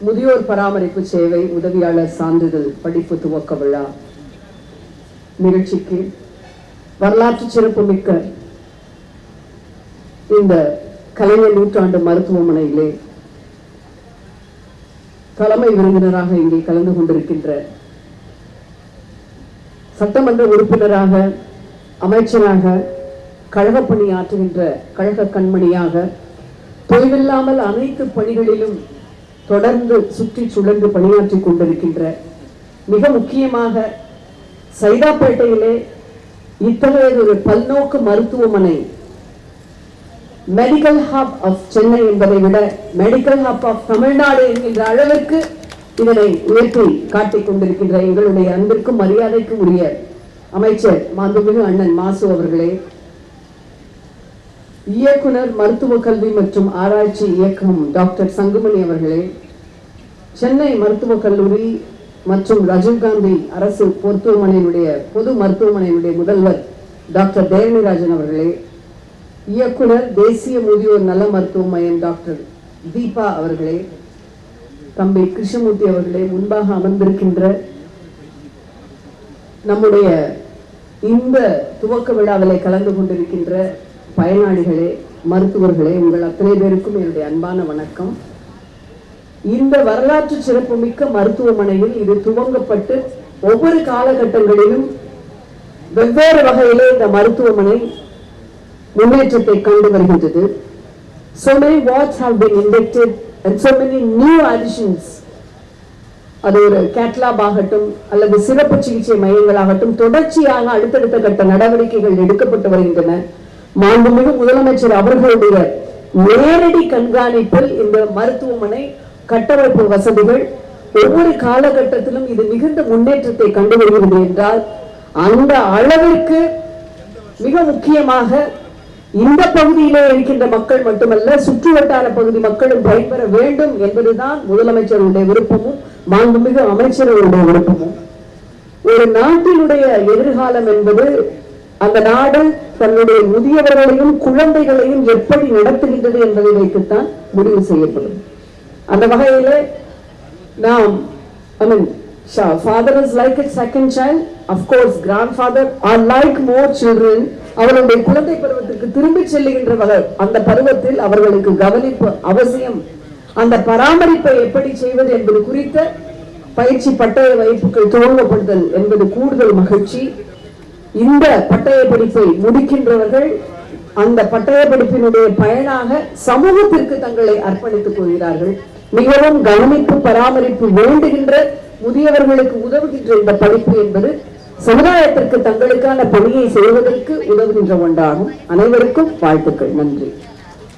முதியோர் பராமரிப்பு சேவை உதவியாளர் சான்றிதழ் படிப்பு துவக்க விழா. நிகழ்ச்சிக்கு வரலாற்று சிறப்புமிக்க இந்த கலைஞர் நூற்றாண்டு மருத்துவமனையிலே தலைமை விருந்தினராக இங்கே கலந்து கொண்டிருக்கின்ற சட்டமன்ற உறுப்பினராக அமைச்சராக கழக பணி ஆற்றுகின்ற கழக கண்மணியாக தொய்வில்லாமல் அனைத்து பணிகளிலும் தொடர்ந்து சுற்றி சுழன்று பணியாற்றிக் கொண்டிருக்கின்ற மிக முக்கியமாக சைதாப்பேட்டையிலே இத்தகைய ஒரு பல்நோக்கு மருத்துவமனை மெடிக்கல் ஹாப் ஆஃப் சென்னை என்பதை விட மெடிக்கல் ஹாப் ஆஃப் தமிழ்நாடு என்கின்ற அளவிற்கு இதனை உயர்த்தி காட்டிக் கொண்டிருக்கின்ற எங்களுடைய அன்பிற்கும் மரியாதைக்கும் உரிய அமைச்சர் மாண்புமிகு அண்ணன் மாசு அவர்களே. இயக்குனர் மருத்துவ கல்வி மற்றும் ஆராய்ச்சி இயக்கம் டாக்டர் சங்குமணி அவர்களே சென்னை மருத்துவக் கல்லூரி மற்றும் ராஜீவ்காந்தி அரசு மருத்துவமனையினுடைய பொது மருத்துவமனையினுடைய முதல்வர் டாக்டர் தேவனிராஜன் அவர்களே இயக்குனர் தேசிய முதியோர் நல மருத்துவ மையம் டாக்டர் தீபா அவர்களே தம்பி கிருஷ்ணமூர்த்தி அவர்களே முன்பாக அமர்ந்திருக்கின்ற நம்முடைய இந்த துவக்க விழாவிலே கலந்து கொண்டிருக்கின்ற பயனாளிகளே மருத்துவர்களே உங்கள் அத்தனை பேருக்கும் என்னுடைய அன்பான வணக்கம். இந்த வரலாற்று சிறப்புமிக்க மருத்துவமனையில் இது துவங்கப்பட்டு ஒவ்வொரு காலகட்டங்களிலும் வெவ்வேறு வகையிலே இந்த மருத்துவமனை முன்னேற்றத்தை கண்டு வருகின்றது. So many wards have been inducted and so many new additions. அது ஒரு கேட்லாப் ஆகட்டும் அல்லது சிறப்பு சிகிச்சை மையங்களாகட்டும் தொடர்ச்சியாக அடுத்தடுத்த கட்ட நடவடிக்கைகள் எடுக்கப்பட்டு வருகின்றன. மாண்புமிகு முதலமைச்சர் அவர்களுடைய நேரடி கண்காணிப்பில் இந்த மருத்துவமனை கட்டமைப்பு வசதிகள் ஒவ்வொரு காலகட்டத்திலும் இது மிகுந்த முன்னேற்றத்தை கண்டு வருகிறது என்றால் அந்த அளவிற்கு மிக முக்கியமாக இந்த பகுதியிலே இருக்கின்ற மக்கள் மட்டுமல்ல சுற்று வட்டார பகுதி மக்களும் பயன்பெற வேண்டும் என்பதுதான் முதலமைச்சருடைய விருப்பமும் மாண்புமிகு அமைச்சர்களுடைய விருப்பமும். ஒரு நாட்டினுடைய எதிர்காலம் என்பது அந்த நாடு தன்னுடைய முதியவர்களையும் குழந்தைகளையும் எப்படி நடத்துகின்றது என்பதை வைத்துத்தான் முடிவு செய்யப்படும். அந்த வகையில நாம் I mean father is like it second child of course grand father are like more children children. அவர்களுடைய குழந்தை பருவத்திற்கு திரும்பி செல்லுகின்ற வகை அந்த பருவத்தில் அவர்களுக்கு கவனிப்பு அவசியம். அந்த பராமரிப்பை எப்படி செய்வது என்பது குறித்த பயிற்சி பட்டய வைப்புகள் துவங்கப்படுதல் என்பது கூடுதல் மகிழ்ச்சி. இந்த பட்டய படிப்பை முடிக்கின்றவர்கள் அந்த பட்டய படிப்பினுடைய பயனாக சமூகத்திற்கு தங்களை அர்ப்பணித்துக் கொள்கிறார்கள். மிகவும் கவனிப்பு பராமரிப்பு வேண்டுகின்ற முதியவர்களுக்கு உதவுகின்ற இந்த படிப்பு என்பது சமுதாயத்திற்கு தங்களுக்கான பணியை செய்வதற்கு உதவுகின்ற ஒன்றாகும். அனைவருக்கும் வாழ்த்துக்கள். நன்றி.